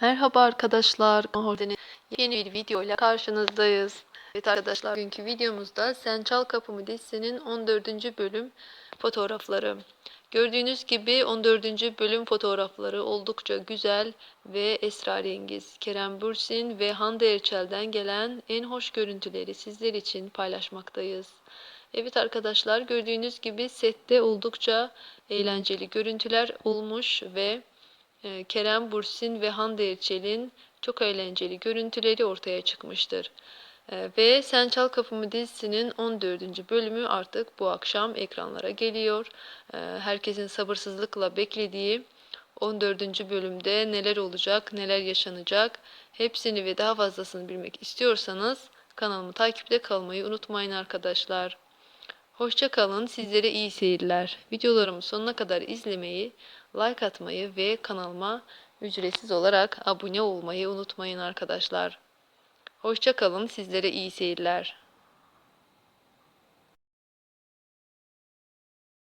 Merhaba arkadaşlar. Horden'in yeni bir videoyla karşınızdayız. Evet arkadaşlar bugünkü videomuzda Sen Çal Kapımı dizisinin 14. bölüm fotoğrafları. Gördüğünüz gibi 14. bölüm fotoğrafları oldukça güzel ve esrarengiz. Kerem Bürsin ve Hande Erçel'den gelen en hoş görüntüleri sizler için paylaşmaktayız. Evet arkadaşlar gördüğünüz gibi sette oldukça eğlenceli görüntüler olmuş ve Kerem Bürsin ve Hande Erçel'in çok eğlenceli görüntüleri ortaya çıkmıştır. E, Ve Sen Çal Kapımı dizisinin 14. bölümü artık bu akşam ekranlara geliyor. E, Herkesin sabırsızlıkla beklediği 14. bölümde neler olacak, neler yaşanacak hepsini ve daha fazlasını bilmek istiyorsanız kanalımı takipte kalmayı unutmayın arkadaşlar. Hoşça kalın, sizlere iyi seyirler. Videolarımı sonuna kadar izlemeyi, like atmayı ve kanalıma ücretsiz olarak abone olmayı unutmayın arkadaşlar. Hoşça kalın, sizlere iyi seyirler.